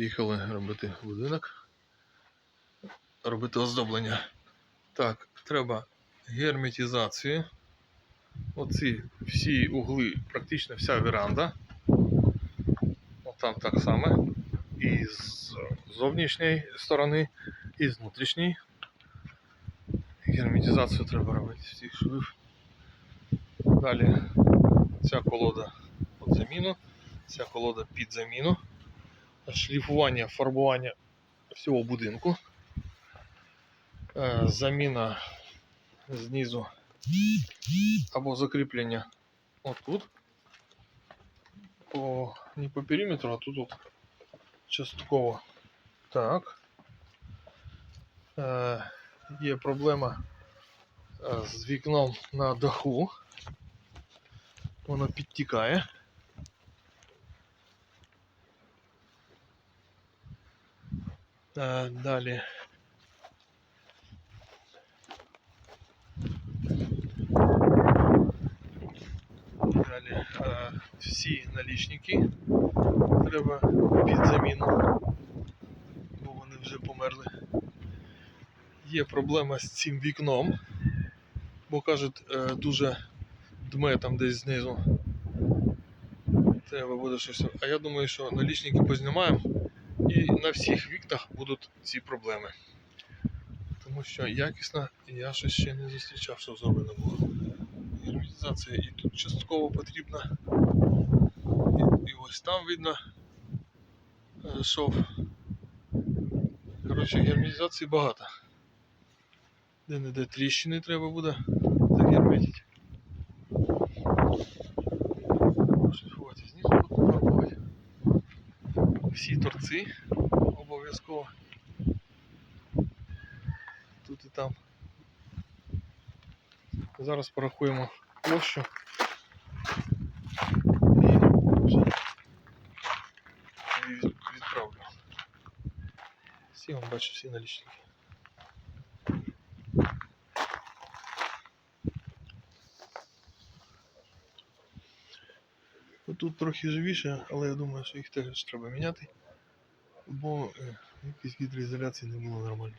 Приїхали робити будинок, робити оздоблення. Так, треба герметизацію. Оці всі угли, практично вся веранда. Там так само. І з зовнішньої сторони, і з внутрішньої. Герметизацію треба робити всіх швів. Далі ця колода під заміну, ця колода під заміну. Шліфування, фарбування всього будинку. Е, Заміна знизу або закріплення отут. По, не по периметру, а тут от частково. Так. Е, є проблема е, з вікном на даху. Воно підтікає. Е, далі. Далі е, всі налічники треба під заміну, бо вони вже померли. Є проблема з цим вікном, бо кажуть, е, дуже дме там десь знизу. Треба буде щось. А я думаю, що налічники познімаємо і на всіх вікнах будуть ці проблеми. Тому що якісно я щось ще не зустрічав, що зроблено було. Герметизація і тут частково потрібна. І, і ось там видно е, шов. Коротше, герметизації багато. Де-не-де тріщини треба буде загерметити. Всі торці обов'язково. Тут і там. Зараз порахуємо площу. І відправлю. Всі вам бачу, всі налічники. Тут трохи живіше, але я думаю, що їх теж треба міняти, бо е, якісь гідроізоляції не було нормально.